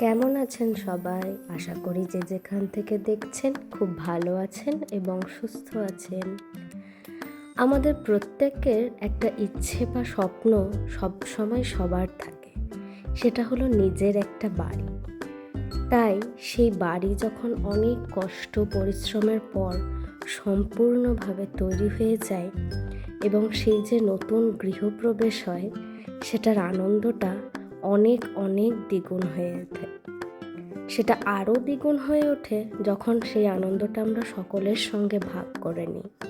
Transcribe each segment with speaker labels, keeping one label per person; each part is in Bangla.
Speaker 1: কেমন আছেন সবাই? আশা করি যে যেখান থেকে দেখছেন খুব ভালো আছেন এবং সুস্থ আছেন। আমাদের প্রত্যেকের একটা ইচ্ছে বা স্বপ্ন সব সময় সবার থাকে। সেটা হলো নিজের একটা বাড়ি। তাই সেই বাড়ি যখন অনেক কষ্ট, পরিশ্রমের পর সম্পূর্ণভাবে তৈরি হয়ে যায় এবং সেই যে নতুন গৃহপ্রবেশ হয়, সেটার আনন্দটা অনেক অনেক দ্বিগুণ হয়ে ওঠে। সেটা আরও দ্বিগুণ হয়ে ওঠে যখন সেই আনন্দটা আমরা সকলের সঙ্গে ভাগ করে নিই।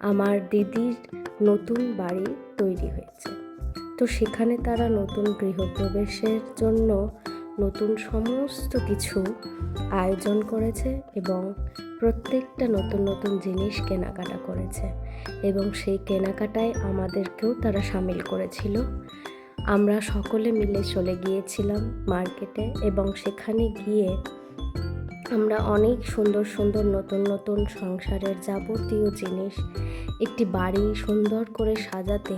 Speaker 1: আমার দিদির নতুন বাড়ি তৈরি হয়েছে। তো সেখানে তারা নতুন গৃহপ্রবেশের জন্য নতুন সমস্ত কিছু আয়োজন করেছে এবং প্রত্যেকটা নতুন নতুন জিনিস কেনাকাটা করেছে এবং সেই কেনাকাটায় আমাদেরকেও তারা সামিল করেছিল। আমরা সকলে মিলে চলে গিয়েছিলাম মার্কেটে এবং সেখানে গিয়ে আমরা অনেক সুন্দর সুন্দর নতুন নতুন সংসারের যাবতীয় জিনিস, একটি বাড়ি সুন্দর করে সাজাতে,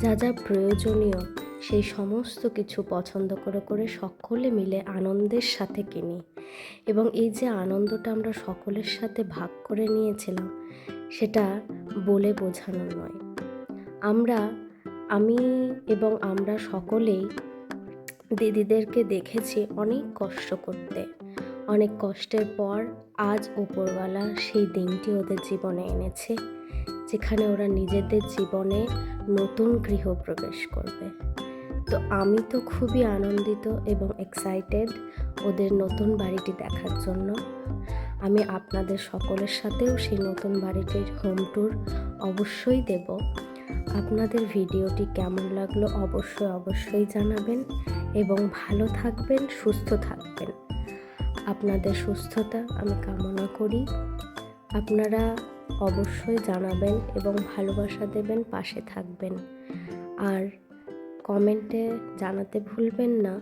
Speaker 1: যা যা প্রয়োজনীয়, সেই সমস্ত কিছু পছন্দ করে করে সকলে মিলে আনন্দের সাথে কিনি। এবং এই যে আনন্দটা আমরা সকলের সাথে ভাগ করে নিয়েছিলাম, সেটা বলে বোঝানো নয়। আমরা আমি এবং আমরা সকলেই দিদিদেরকে দেখেছি অনেক কষ্ট করতে। অনেক কষ্টের পর আজ ওপরওয়ালা সেই দিনটি ওদের জীবনে এনেছে, যেখানে ওরা নিজেদের জীবনে নতুন গৃহপ্রবেশ করবে। তো আমি তো খুবই আনন্দিত এবং এক্সাইটেড ওদের নতুন বাড়িটি দেখার জন্য। আমি আপনাদের সকলের সাথেও সেই নতুন বাড়িটির হোম ট্যুর অবশ্যই দেব। আপনাদের ভিডিওটি কেমন লাগল অবশ্যই অবশ্যই জানাবেন এবং ভালো থাকবেন, সুস্থ থাকবেন। আপনাদের সুস্থতা আমি কামনা করি। আপনারা অবশ্যই জানাবেন এবং ভালোবাসা দেবেন, পাশে থাকবেন। আর কমেন্টে জানাতে ভুলবেন না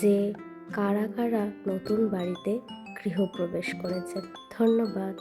Speaker 1: যে কারা কারা নতুন বাড়িতে গৃহপ্রবেশ করেছেন। ধন্যবাদ।